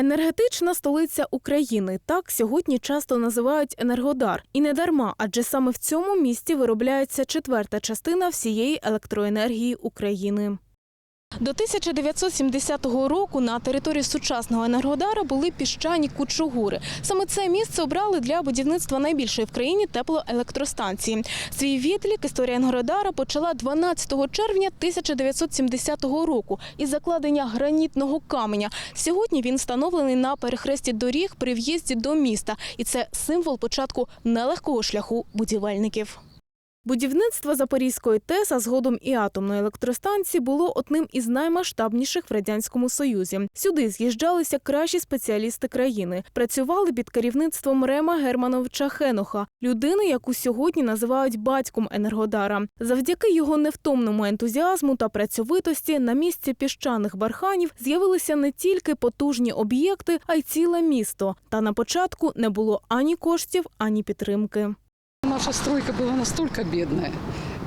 Енергетична столиця України так сьогодні часто називають Енергодар. І не дарма, адже саме в цьому місті виробляється четверта частина всієї електроенергії України. До 1970 року на території сучасного Енергодара були піщані кучугури. Саме це місце обрали для будівництва найбільшої в країні теплоелектростанції. Свій відлік історія Енергодара почала 12 червня 1970 року із закладення гранітного каменя. Сьогодні він встановлений на перехресті доріг при в'їзді до міста, і це символ початку нелегкого шляху будівельників. Будівництво Запорізької ТЕС, а згодом і атомної електростанції було одним із наймасштабніших в радянському союзі. Сюди з'їжджалися кращі спеціалісти країни. Працювали під керівництвом Рема Германовича Хеноха, людини, яку сьогодні називають батьком Енергодара. Завдяки його невтомному ентузіазму та працьовитості на місці піщаних барханів з'явилися не тільки потужні об'єкти, а й ціле місто. Та на початку не було ані коштів, ані підтримки. Наша стройка была настолько бедная.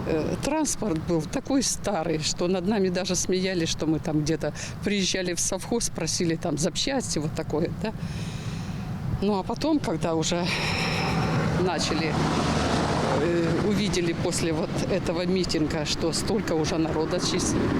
э, Транспорт был такой старый, что над нами даже смеялись, что мы там где-то приезжали в совхоз, просили там запчасти, вот такое, да. Ну а потом, когда уже начали, э, увидели после вот этого митинга, что столько уже народа,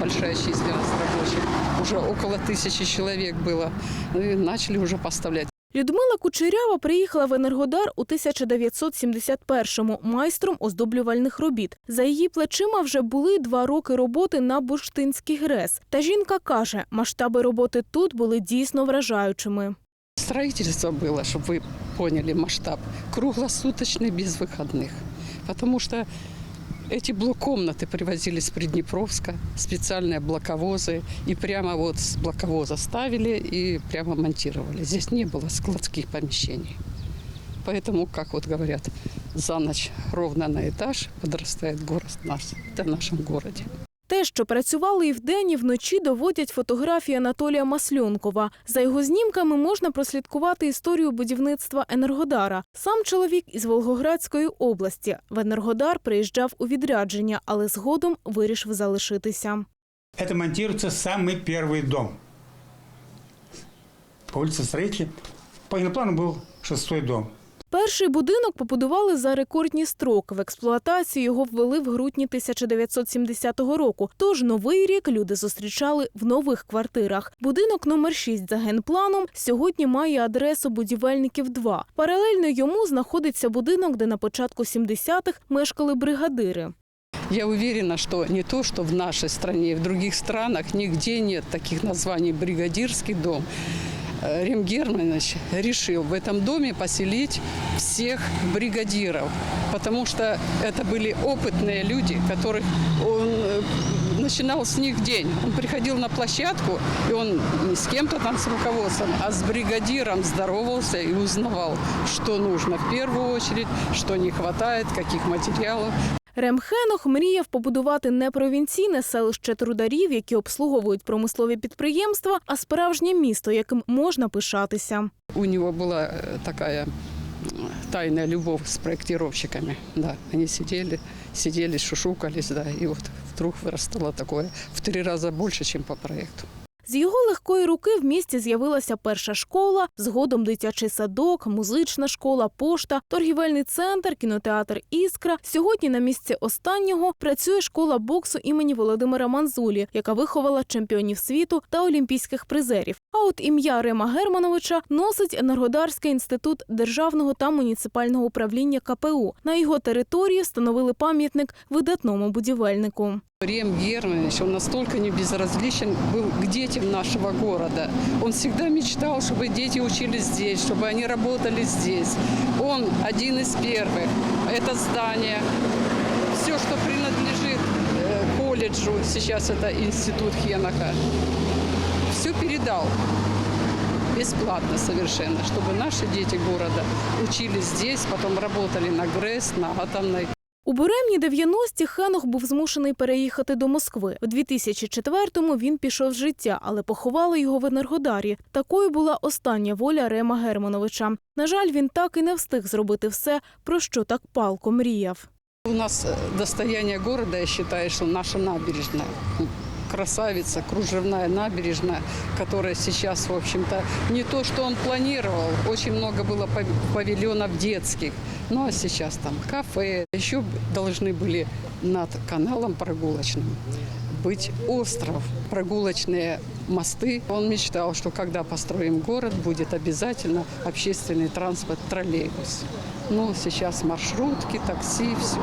большая численность рабочих, уже около тысячи человек было, ну и начали уже поставлять. Людмила Кучерява приїхала в Енергодар у 1971-му майстром оздоблювальних робіт. За її плечима вже були два роки роботи на бурштинський ГРЕС. Та жінка каже, масштаби роботи тут були дійсно вражаючими. Строительство было, чтобы вы поняли масштаб, круглосуточный без выходных. Потому что эти блок-комнаты привозили с Приднепровска, специальные блоковозы, и прямо вот с блоковоза ставили и прямо монтировали. Здесь не было складских помещений. Поэтому, как вот говорят, за ночь ровно на этаж подрастает город нас, это в нашем городе. Те, що працювали і вдень, і вночі, доводять фотографії Анатолія Масльонкова. За його знімками можна прослідкувати історію будівництва Енергодара. Сам чоловік із Волгоградської області. В Енергодар приїжджав у відрядження, але згодом вирішив залишитися. Это монтируется самый первый дом. По улице Строителей. По генплану был шестой дом. Перший будинок побудували за рекордні строки. В експлуатацію його ввели в грудні 1970 року. Тож новий рік люди зустрічали в нових квартирах. Будинок номер 6 за генпланом сьогодні має адресу будівельників 2. Паралельно йому знаходиться будинок, де на початку 70-х мешкали бригадири. Я уверена, что не то, что в нашей стране, в других странах нигде нет таких названий «бригадирский дом». Э, Рим Германович решил в этом доме поселить всех бригадиров, потому что это были опытные люди, которых он э, начинал с них день. Он приходил на площадку, и он не с кем-то там с руководством, а с бригадиром здоровался и узнавал, что нужно в первую очередь, что не хватает, каких материалов. Ремхенох мріяв побудувати не провінційне селище трударів, які обслуговують промислові підприємства, а справжнє місто, яким можна пишатися. У него была э, такая м, тайная любовь с проектировщиками. Да, они сидели, сидели, шушукались, да, и вот вдруг вырастало такое в три раза больше, чем по проекту. З його легкої руки в місті з'явилася перша школа, згодом дитячий садок, музична школа, пошта, торгівельний центр, кінотеатр Іскра. Сьогодні на місці останнього працює школа боксу імені Володимира Манзулі, яка виховала чемпіонів світу та олімпійських призерів. А от ім'я Рема Германовича носить Енергодарський інститут державного та муніципального управління КПУ. На його території встановили пам'ятник видатному будівельнику. Рем Германович, он настолько не безразличен был к детям нашего города. Он всегда мечтал, чтобы дети учились здесь, чтобы они работали здесь. Он один из первых. Это здание, все, что принадлежит э, колледжу, сейчас это институт Хенока, все передал бесплатно совершенно, чтобы наши дети города учились здесь, потом работали на ГРЭС, на атомной У буремні 90-ті Хенох був змушений переїхати до Москви. В 2004-му він пішов з життя, але поховали його в Енергодарі. Такою була остання воля Рема Германовича. На жаль, він так і не встиг зробити все, про що так палко мріяв. У нас достояння достояние города, я вважаю, що наша набережная. Красавица, кружевная набережная, которая сейчас, в общем-то, не то, что он планировал. Очень много было пав- павильонов детских. Ну а сейчас там кафе. Еще должны были над каналом прогулочным быть остров, прогулочные мосты. Он мечтал, что когда построим город, будет обязательно общественный транспорт, троллейбус. Ну, сейчас маршрутки, такси, все.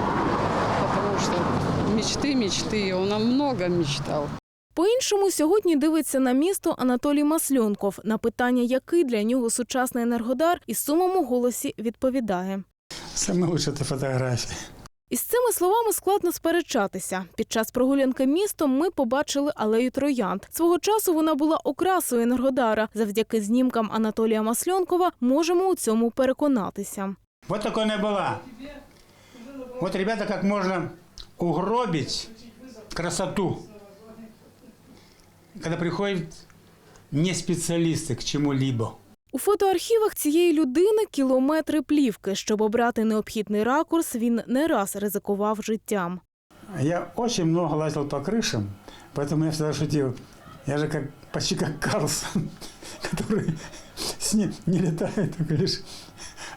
Потому что мечты, мечты. Он о многом мечтал. По-іншому сьогодні дивиться на місто Анатолій Масльонков. На питання, який для нього сучасний енергодар, із сумом у голосі відповідає. Самое лучшее это фотографии. Із цими словами складно сперечатися. Під час прогулянки містом ми побачили алею троянд. Свого часу вона була окрасою енергодара. Завдяки знімкам Анатолія Масльонкова можемо у цьому переконатися. Вот такой она была. Вот, ребята, как можно угробить красоту, когда приходят не специалисты к чему-либо. У фотоархівах цієї людини кілометри плівки. Щоб обрати необхідний ракурс, він не раз ризикував життям. Я очень много лазил по крышам, поэтому я всегда шутил. Я же как, почти как Карлсон, который с ним не летает, только лишь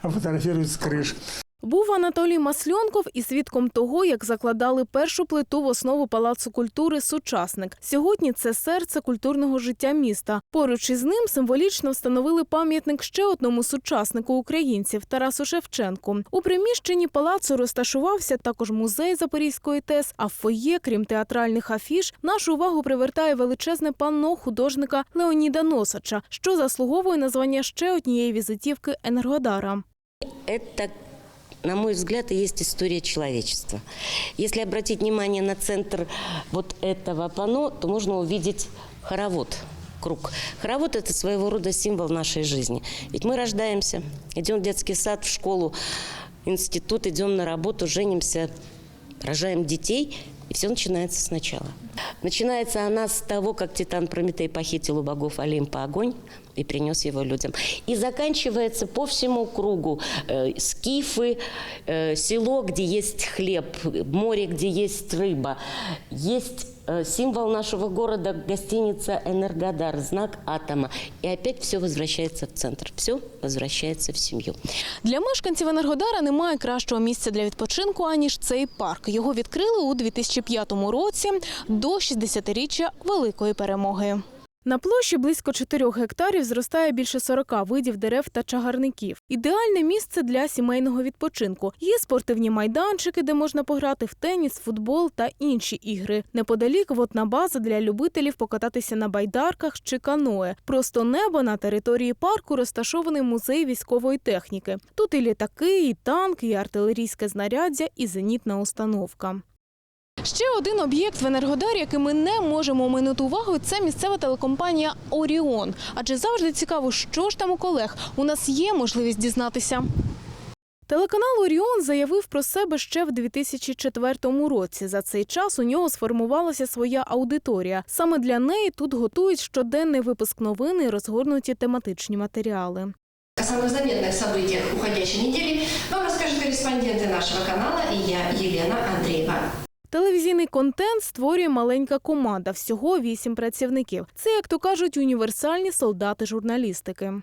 а фотографирует с крыш. Був Анатолій Масльонков і свідком того, як закладали першу плиту в основу палацу культури Сучасник. Сьогодні це серце культурного життя міста. Поруч із ним символічно встановили пам'ятник ще одному сучаснику українців Тарасу Шевченку. У приміщенні палацу розташувався також музей Запорізької ТЕС. А в фоє, крім театральних афіш, нашу увагу привертає величезне панно художника Леоніда Носача, що заслуговує на звання ще однієї візитівки Енергодара. Это, на мой взгляд, и есть история человечества. Если обратить внимание на центр вот этого панно, то можно увидеть хоровод, круг. Хоровод – это своего рода символ нашей жизни. Ведь мы рождаемся, идем в детский сад, в школу, институт, идем на работу, женимся, рожаем детей, и все начинается сначала. Начинается она с того, как Титан Прометей похитил у богов Олимпа огонь и принес его людям. И заканчивается по всему кругу э, скифы, э, село, где есть хлеб, море, где есть рыба. Есть э, символ нашего города, гостиница «Энергодар», знак атома. И опять все возвращается в центр, все возвращается в семью. Для мешканців Енергодара немає кращого місця для відпочинку, аніж цей парк. Його відкрили у 2005 році до 60-річчя Великої перемоги. На площі близько 4 гектарів зростає більше 40 видів дерев та чагарників. Ідеальне місце для сімейного відпочинку. Є спортивні майданчики, де можна пограти в теніс, футбол та інші ігри. Неподалік водна база для любителів покататися на байдарках чи каное. Просто небо на території парку розташований музей військової техніки. Тут і літаки, і танки, і артилерійське знаряддя, і зенітна установка. Ще один об'єкт в Енергодарі, який ми не можемо оминути увагою, це місцева телекомпанія Оріон. Адже завжди цікаво, що ж там у колег. У нас є можливість дізнатися. Телеканал Оріон заявив про себе ще в 2004 році. За цей час у нього сформувалася своя аудиторія. Саме для неї тут готують щоденний випуск новин і розгорнуті тематичні матеріали. О самых заметных событиях уходящей недели вам расскажут корреспонденты нашего канала и я, Елена Андреева. Телевізійний контент створює маленька команда, всього вісім працівників. Це, як то кажуть, універсальні солдати журналістики.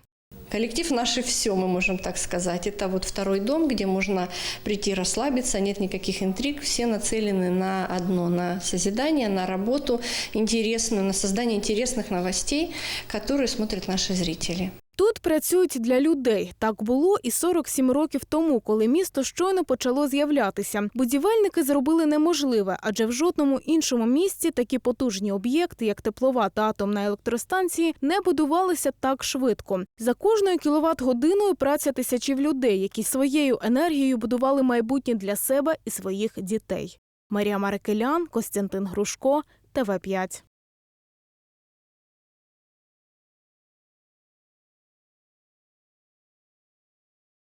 Коллектив наше все, мы можем так сказать. Это вот второй дом, где можно прийти расслабиться, нет никаких интриг, все нацелены на одно, на созидание, на работу интересную, на создание интересных новостей, которые смотрят наши зрители. Тут працюють для людей. Так було і 47 років тому, коли місто щойно почало з'являтися. Будівельники зробили неможливе, адже в жодному іншому місці такі потужні об'єкти, як теплова та атомна електростанції, не будувалися так швидко. За кожною кіловат-годиною праця тисячів людей, які своєю енергією будували майбутнє для себе і своїх дітей. Марія Марикелян, Костянтин Грушко, ТВ 5